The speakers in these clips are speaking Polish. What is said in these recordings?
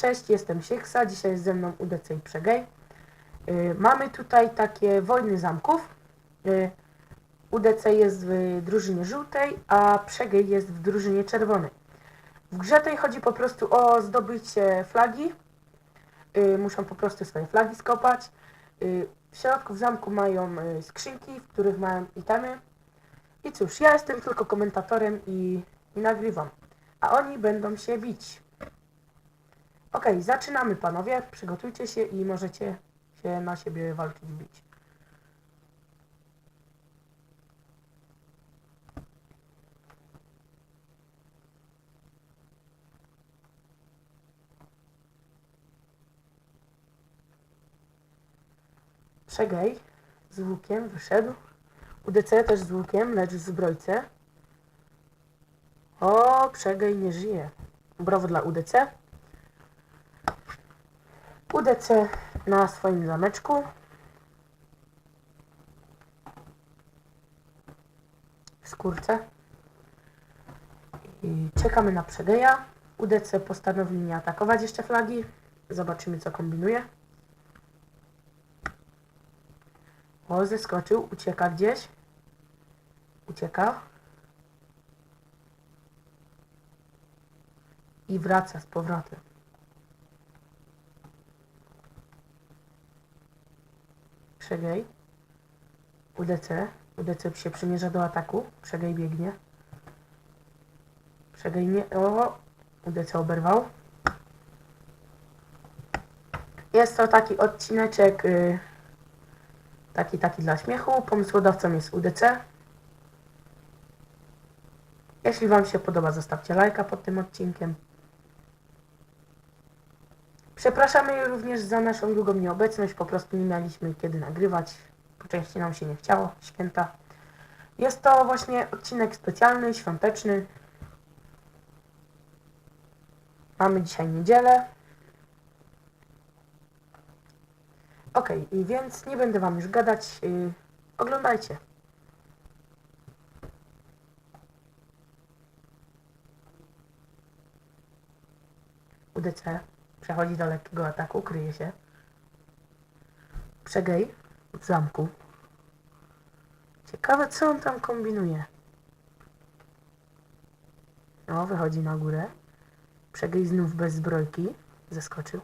Cześć, jestem Sieksa, dzisiaj jest ze mną UDC i Przegej. Y, Mamy tutaj takie wojny zamków. Y, UDC jest w drużynie żółtej, a Przegej jest w drużynie czerwonej. W grze tej chodzi po prostu o zdobycie flagi. Y, Muszą po prostu swoje flagi skopać. W środku w zamku mają skrzynki, w których mają itemy. I cóż, ja jestem tylko komentatorem i, i nagrywam. A oni będą się bić. Okej, zaczynamy panowie. Przygotujcie się i możecie się na siebie walczyć, bić. Przegej z łukiem wyszedł. UDC też z łukiem, lecz w zbrojce. O, Przegej nie żyje. Brawo dla UDC. UDC na swoim zameczku. Skórce. I czekamy na Przegeja. UDC postanowił nie atakować jeszcze flagi. Zobaczymy co kombinuje. O, zeskoczył, ucieka gdzieś. Ucieka. I wraca z powrotem. Przegej. UDC. UDC się przymierza do ataku. Przegej biegnie. Przegej nie... O! UDC oberwał. Jest to taki odcineczek... Y, taki, taki dla śmiechu. Pomysłodawcą jest UDC. Jeśli Wam się podoba, zostawcie lajka pod tym odcinkiem. Przepraszamy również za naszą długą nieobecność, po prostu nie mieliśmy kiedy nagrywać. Po części nam się nie chciało, święta. Jest to właśnie odcinek specjalny, świąteczny. Mamy dzisiaj niedzielę. Ok, więc nie będę Wam już gadać. Yy, oglądajcie. UDC przechodzi do lekkiego ataku, kryje się. Przegej w zamku. Ciekawe co on tam kombinuje. No, wychodzi na górę. Przegej znów bez zbrojki. Zeskoczył.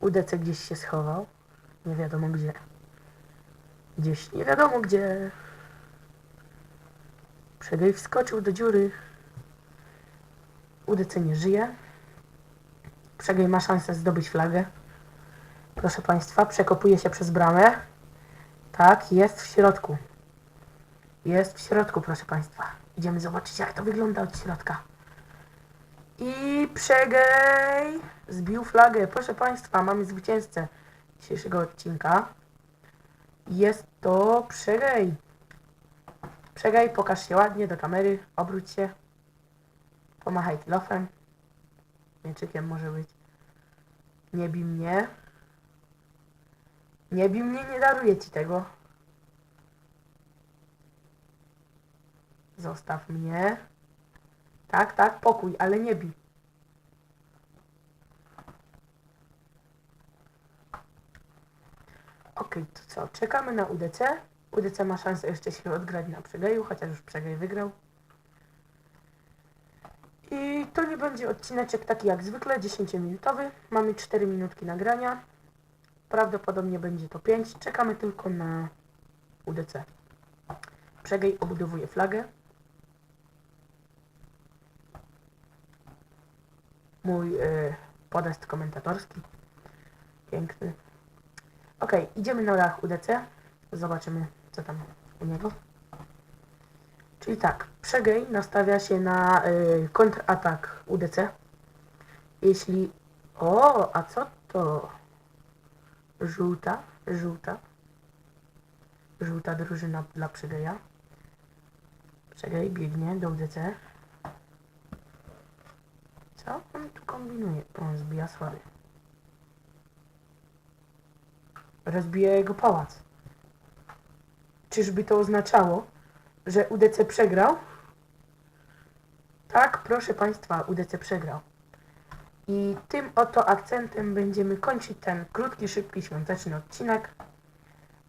UDC gdzieś się schował. Nie wiadomo gdzie. Gdzieś nie wiadomo gdzie. Przegej wskoczył do dziury. UDC nie żyje. Przegej ma szansę zdobyć flagę. Proszę Państwa, przekopuje się przez bramę. Tak, jest w środku. Jest w środku, proszę Państwa. Idziemy zobaczyć, jak to wygląda od środka. I Przegej zbił flagę. Proszę Państwa, mamy zwycięzcę dzisiejszego odcinka. Jest to Przegej. Przegaj, pokaż się ładnie do kamery, obróć się. Pomachaj kilofem. Mieczykiem może być. Nie bij mnie. Nie bij mnie, nie daruję ci tego. Zostaw mnie. Tak, tak, pokój, ale nie bij. Okej, to co? Czekamy na UDC. UDC ma szansę jeszcze się odgrać na przegeju, chociaż już przegej wygrał. I to nie będzie odcineczek taki jak zwykle, 10-minutowy. Mamy 4 minutki nagrania. Prawdopodobnie będzie to 5. Czekamy tylko na UDC. Przegej obudowuje flagę. Mój y, podest komentatorski. Piękny. Okej, idziemy na dach UDC. Zobaczymy, co tam u niego. Czyli tak, Przegej nastawia się na y, kontratak UDC. Jeśli... O, a co to? Żółta, żółta. Żółta drużyna dla Przegeja. Przegej biegnie do UDC. Co on tu kombinuje? On zbija słaby. Rozbija jego pałac. Czyżby to oznaczało, że UDC przegrał? Tak, proszę Państwa, UDC przegrał. I tym oto akcentem będziemy kończyć ten krótki, szybki, świąteczny odcinek.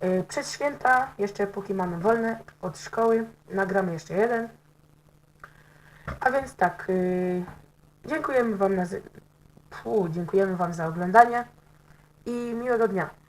Yy, Przez święta, jeszcze póki mamy wolne od szkoły, nagramy jeszcze jeden. A więc tak, yy, dziękujemy Wam, na, Fu, dziękujemy Wam za oglądanie i miłego dnia.